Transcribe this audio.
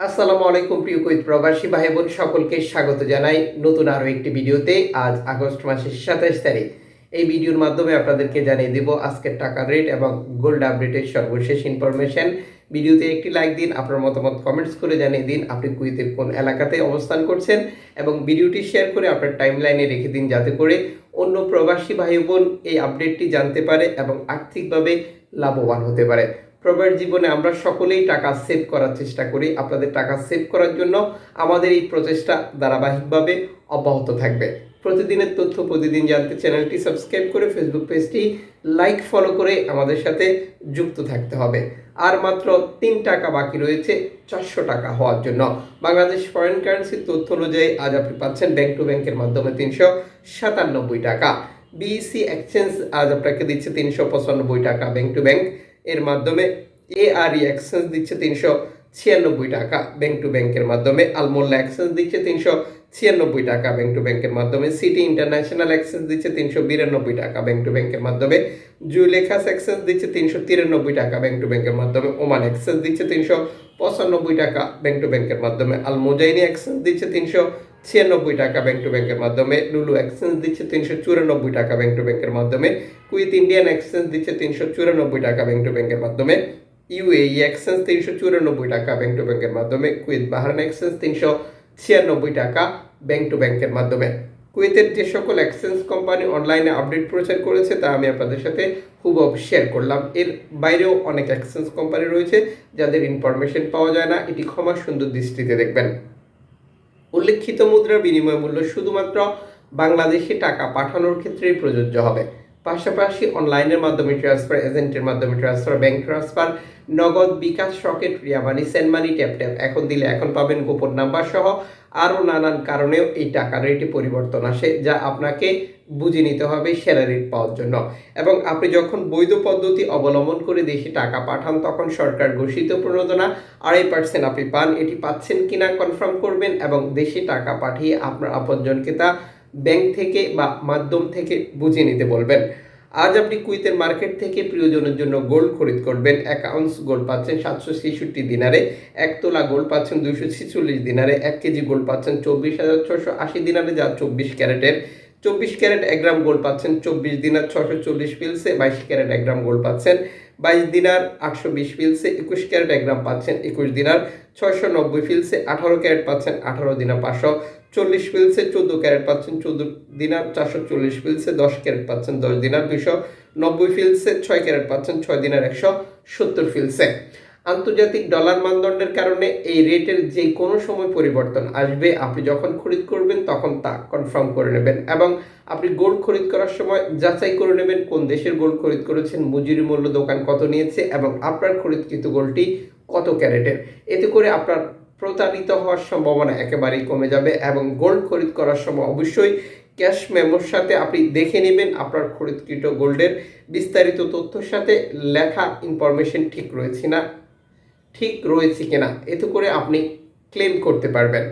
আসসালামু আলাইকুম প্রিয় কুইত প্রবাসী ভাই বোন সকলকে স্বাগত জানাই নতুন আরও একটি ভিডিওতে। আজ আগস্ট মাসের সাতাশ তারিখ। এই ভিডিওর মাধ্যমে আপনাদেরকে জানিয়ে দেব আজকের টাকার রেট এবং গোল্ড আপডেটের সর্বশেষ ইনফরমেশন। ভিডিওতে একটি লাইক দিন, আপনার মতামত কমেন্টস করে জানিয়ে দিন, আপনি কুইতের কোন এলাকাতে অবস্থান করছেন এবং ভিডিওটি শেয়ার করে আপনার টাইমলাইনে রেখে দিন যাতে করে অন্য প্রবাসী ভাই বোন এই আপডেটটি জানতে পারে এবং আর্থিকভাবে লাভবান হতে পারে। প্রবাস জীবনে আমরা সকলেই টাকা সেভ করার চেষ্টা করি। আপনাদের টাকা সেভ করার জন্য আমাদের এই প্রচেষ্টা ধারাবাহিকভাবে অব্যাহত থাকবে। প্রতিদিনের তথ্য, প্রতিদিন জানতে চ্যানেলটি সাবস্ক্রাইব করে ফেসবুক পেজটি লাইক ফলো করে আমাদের সাথে যুক্ত থাকতে হবে। আর মাত্র তিন টাকা বাকি রয়েছে চারশো টাকা হওয়ার জন্য। বাংলাদেশ ফরেন কারেন্সির তথ্য অনুযায়ী আজ আপনি পাচ্ছেন ব্যাংক টু ব্যাংকের মাধ্যমে তিনশো সাতানব্বই টাকা। বিইসি এক্সচেঞ্জ আজ আপনাকে দিচ্ছে তিনশো পঁচানব্বই টাকা ব্যাংক টু ব্যাংক এর মাধ্যমে এ এআরই এক্সচেঞ্জ দিচ্ছে তিনশো ছিয়ানব্বই টাকা ব্যাংক টু ব্যাংকের মাধ্যমে। আলমোল্লা এক্সচেঞ্জ দিচ্ছে তিনশো ছিয়ানব্বই টাকা ব্যাংক টু ব্যাংকের মাধ্যমে। সিটি ইন্টারন্যাশনাল এক্সচেঞ্জ দিচ্ছে তিনশো বিরানব্বই টাকা ব্যাংক টু ব্যাংকের মাধ্যমে। জুলেখাস এক্সচেঞ্জ দিচ্ছে তিনশো তিরানব্বই টাকা ব্যাংক টু ব্যাংকের মাধ্যমে। ওমান এক্সচেঞ্জ দিচ্ছে তিনশো পঁচানব্বই টাকা ব্যাংক টু ব্যাংকের মাধ্যমে। আলমোজাইনি এক্সচেঞ্জ দিচ্ছে তিনশো ছিয়ানব্বই টাকা ব্যাংক টু ব্যাংকের মাধ্যমে লুলু এক্সচেঞ্জ দিচ্ছে তিনশো চুরানব্বই টাকা ব্যাংক টু ব্যাংকের মাধ্যমে কুইথ ইন্ডিয়ান এক্সচেঞ্জ দিচ্ছে তিনশো চুরানব্বই টাকা ব্যাংক টু ব্যাংকের মাধ্যমে ইউএই এক্সচেঞ্জ তিনশো চুরানব্বই টাকা ব্যাংক টু ব্যাংকের মাধ্যমে কুইথ বাহারান এক্সচেঞ্জ তিনশো ছিয়ানব্বই টাকা ব্যাংক টু ব্যাংকের মাধ্যমে। কুয়েতের যে সকল এক্সচেঞ্জ কোম্পানি অনলাইনে আপডেট প্রচার করেছে, তা আমি আপনাদের সাথে হুবহু শেয়ার করলাম। এর বাইরেও অনেক এক্সচেঞ্জ কোম্পানি রয়েছে, যাদের ইনফরমেশন পাওয়া যায় না, এটি ক্ষমা সুন্দর দৃষ্টিতে দেখবেন। উল্লেখিত মুদ্রার বিনিময় মূল্য শুধুমাত্র বাংলাদেশে টাকা পাঠানোর ক্ষেত্রেই প্রযোজ্য হবে। পাশাপাশি অনলাইনের মাধ্যমে ট্রান্সফার এজেন্টের মাধ্যমে transfer, bank transfer, Nagad bKash Rocket send money tap tap এখন দিলে এখন পাবেন গোপন নাম্বার সহ আরও নানান কারণেও এই টাকার রেটে পরিবর্তন আসে, যা আপনাকে বুঝে নিতে হবে স্যালারি পাওয়ার জন্য। এবং আপনি যখন বৈধ পদ্ধতি অবলম্বন করে দেশে টাকা পাঠান, তখন সরকার ঘোষিত প্রণোদনা আড়াই পার্সেন্ট আপনি পান। এটি পাচ্ছেন কিনা কনফার্ম করবেন এবং দেশে টাকা পাঠিয়ে আপনার আপনজনকে তা ব্যাংক থেকে বা মাধ্যম থেকে বুঝে নিতে বলবেন। আজ আপনি কুইতের মার্কেট থেকে প্রিয়জনের জন্য গোল্ড খরিদ করবেন। আউন্স গোল্ড পাচ্ছেন সাতশো ছেষট্টি দিনারে। এক তোলা গোল্ড পাচ্ছেন দুইশো ছেচল্লিশ দিনারে। এক কেজি গোল্ড পাচ্ছেন চব্বিশ হাজার ছশো আশি দিনারে, যা চব্বিশ ক্যারেটের। চব্বিশ ক্যারেট এক গ্রাম গোল্ড পাচ্ছেন, চব্বিশ দিনার ছশো চল্লিশ পিলসে বাইশ ক্যারেট এক গ্রাম গোল্ড পাচ্ছেন, বাইশ দিনার আটশো বিশ পিলসে একুশ ক্যারেট এক গ্রাম পাচ্ছেন, একুশ দিনার ছয়শো নব্বই ফিলসে আঠারো ক্যারেট পাচ্ছেন, আঠারো দিনার পাঁচশো চল্লিশ পিলসে চোদ্দ ক্যারেট পাচ্ছেন, চোদ্দ দিনার চারশো চল্লিশ পিলসে দশ ক্যারেট পাচ্ছেন, দশ দিনার দুশো নব্বই ফিলসে ছয় ক্যারেট পাচ্ছেন, ছয় দিনার একশো সত্তর ফিলসে আন্তর্জাতিক ডলার মানদণ্ডের কারণে এই রেটের যে কোনো সময় পরিবর্তন আসবে, আপনি যখন খরিদ করবেন তখন তা কনফার্ম করে নেবেন এবং আপনি গোল্ড খরিদ করার সময় যাচাই করে নেবেন কোন দেশের গোল্ড খরিদ করেছেন, মজুরি মূল্য দোকান কত নিয়েছে এবং আপনার খরিদকৃত গোল্ডটি কত ক্যারেটের। এতে করে আপনার প্রতারিত হওয়ার সম্ভাবনা একেবারেই কমে যাবে এবং গোল্ড খরিদ করার সময় অবশ্যই ক্যাশ মেমোর সাথে আপনি দেখে নেবেন আপনার খরিদকৃত গোল্ডের বিস্তারিত তথ্যর সাথে লেখা ইনফরমেশন ঠিক রয়েছে না ঠিক রয়েছে কিনা এতে করে আপনি ক্লেম করতে পারবেন।